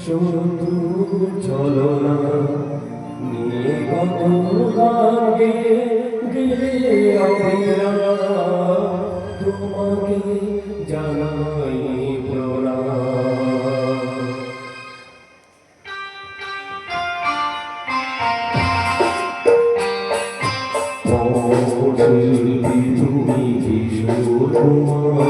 শুধু চলো না নিয়ে কত গানে গিয়ে তোমাকে জানাই তুমি কি শুধু তোমার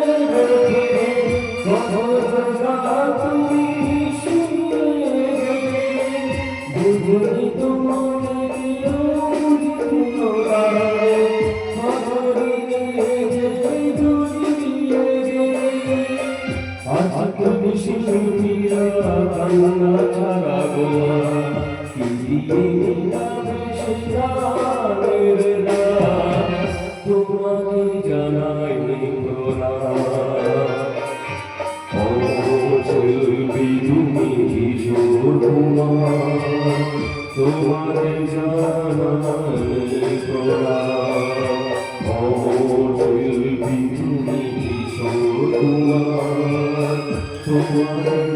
তোমাকে জানাই প্রণাম ও